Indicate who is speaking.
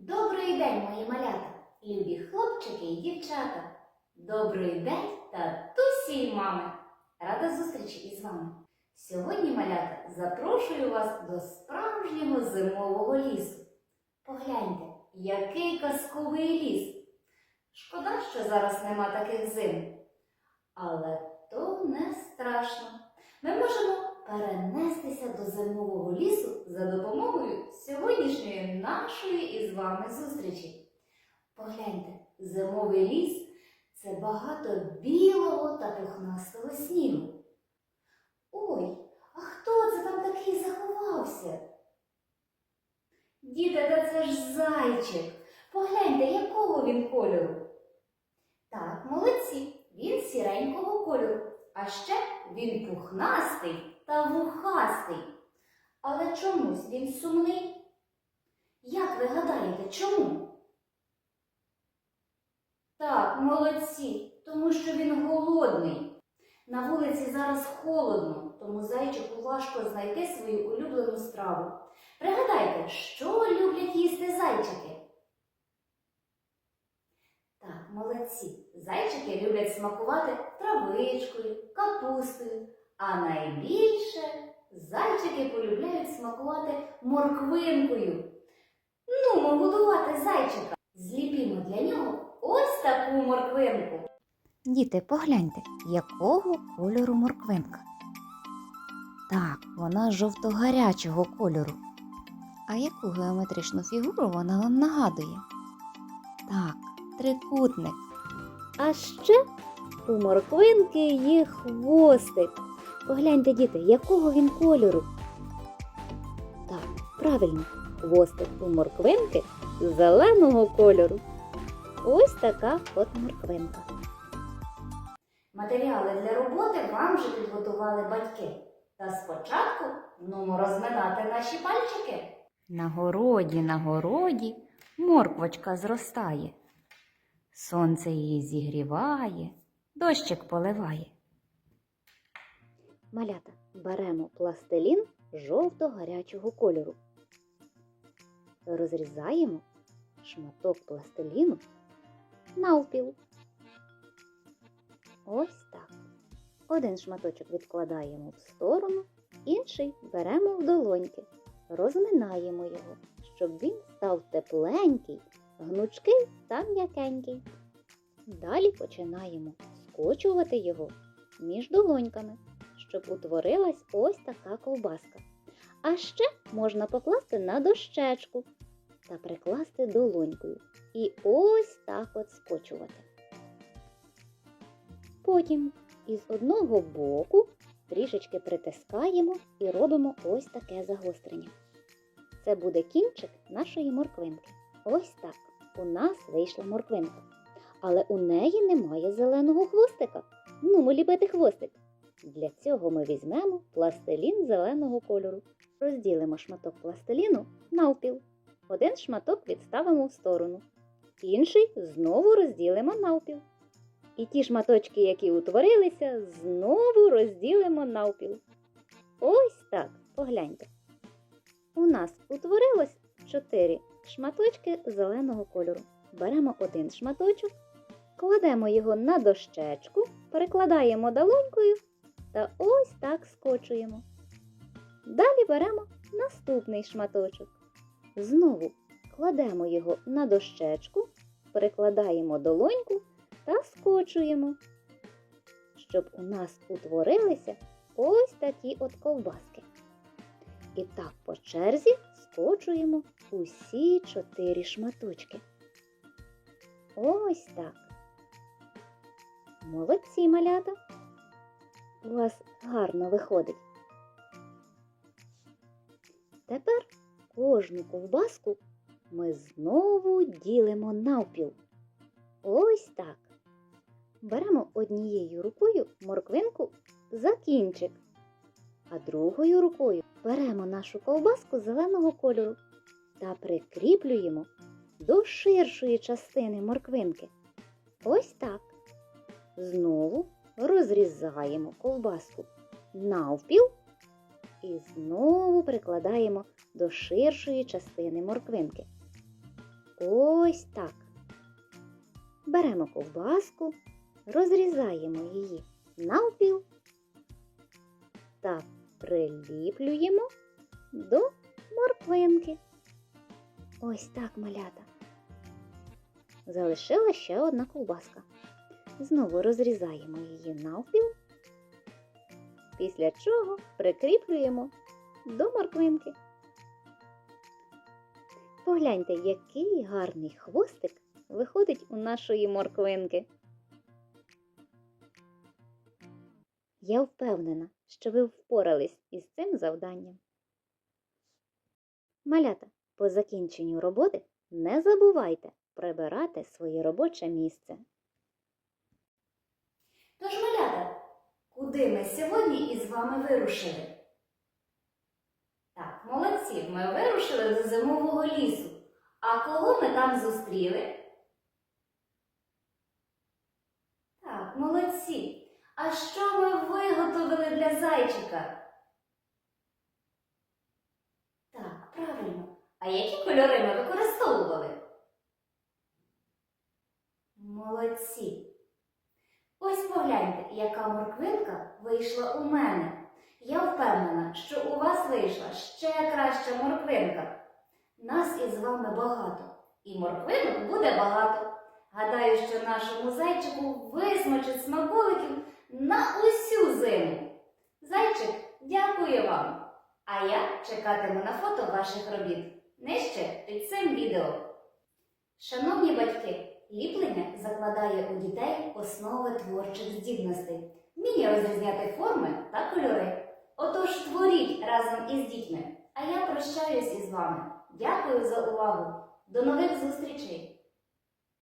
Speaker 1: Добрий день, мої малята, любі хлопчики і дівчата. Добрий день, татусі й мами. Рада зустрічі із вами. Сьогодні, малята, запрошую вас до справжнього зимового лісу. Погляньте, який казковий ліс. Шкода, що зараз нема таких зим. Але то не страшно. Ми можемо перенестися до зимового лісу за допомогою нашої із вами зустрічі. Погляньте, зимовий ліс це багато білого та пухнастого снігу. Ой, а хто це там такий заховався? Діти, та це ж зайчик. Погляньте, якого він кольору. Так, молодці, він сіренького кольору, а ще він пухнастий та вухастий. Але чомусь він сумний. Як ви гадаєте, чому? Так, молодці, тому що він голодний. На вулиці зараз холодно, тому зайчику важко знайти свою улюблену страву. Пригадайте, що люблять їсти зайчики? Так, молодці. Зайчики люблять смакувати травичкою, капустою, а найбільше зайчики полюбляють смакувати морквинкою. Ми годувати зайчика. Зліпімо для нього ось таку морквинку.
Speaker 2: Діти, погляньте, якого кольору морквинка. Так, вона жовто-гарячого кольору. А яку геометричну фігуру вона вам нагадує? Так, трикутник.
Speaker 3: А ще у морквинки є хвостик. Погляньте, діти, якого він кольору. Так, правильно, хвостик у морквинки зеленого кольору. Ось така от морквинка.
Speaker 1: Матеріали для роботи вам вже підготували батьки. Та спочатку нумо розминати наші пальчики.
Speaker 2: На городі, на городі морквочка зростає. Сонце її зігріває, дощик поливає.
Speaker 3: Малята, беремо пластилін жовто-гарячого кольору. Розрізаємо шматок пластиліну навпіл. Ось так. Один шматочок відкладаємо в сторону, інший беремо в долоньки, розминаємо його, щоб він став тепленький, гнучкий та м'якенький. Далі починаємо скочувати його між долоньками щоб утворилась ось така ковбаска. А ще можна покласти на дощечку та прикласти долонькою. І ось так от скочувати. Потім із одного боку трішечки притискаємо і робимо ось таке загострення. Це буде кінчик нашої морквинки. Ось так. У нас вийшла морквинка. Але у неї немає зеленого хвостика. Ну, ліпити хвостик. Для цього ми візьмемо пластилін зеленого кольору. Розділимо шматок пластиліну навпіл. Один шматок відставимо в сторону, інший знову розділимо навпіл. І ті шматочки, які утворилися, знову розділимо навпіл. Ось так, погляньте. У нас утворилось 4 шматочки зеленого кольору. Беремо один шматочок, кладемо його на дощечку, перекладаємо долонькою та ось так скочуємо. Далі беремо наступний шматочок. Знову кладемо його на дощечку, перекладаємо долоньку та скочуємо, щоб у нас утворилися ось такі от ковбаски. І так по черзі скочуємо усі чотири шматочки. Ось так. Молодці малята! у вас гарно виходить. Тепер кожну ковбаску ми знову ділимо навпіл. Ось так. Беремо однією рукою морквинку за кінчик, а другою рукою беремо нашу ковбаску зеленого кольору та прикріплюємо до ширшої частини морквинки. Ось так. Знову розрізаємо ковбаску навпіл і знову прикладаємо до ширшої частини морквинки. ось так. Беремо ковбаску, розрізаємо її навпіл та приліплюємо до морквинки. Ось так, малята. Залишила ще одна ковбаска. Знову розрізаємо її навпіл, після чого прикріплюємо до морквинки. Погляньте, який гарний хвостик виходить у нашої морквинки. Я впевнена, що ви впорались із цим завданням. Малята, по закінченню роботи не забувайте прибирати своє робоче місце.
Speaker 1: Тож, малята, куди ми сьогодні із вами вирушили? Молодці, ми вирушили до зимового лісу. А кого ми там зустріли? Так, молодці. А що ми виготовили для зайчика? Так, правильно. А які кольори ми використовували? Молодці. Ось погляньте, яка морквинка вийшла у мене. Я впевнена, що у вас вийшла ще краща морквинка. Нас із вами багато, і морквинок буде багато. Гадаю, що нашому зайчику висмачить смаколиків на усю зиму. Зайчик, дякую вам! А я чекатиму на фото ваших робіт нижче під цим відео. Шановні батьки, ліплення закладає у дітей основи творчих здібностей, вміння розрізняти форми та кольори. Отож, творіть разом із дітьми. А я прощаюсь із вами. Дякую за увагу. До нових зустрічей!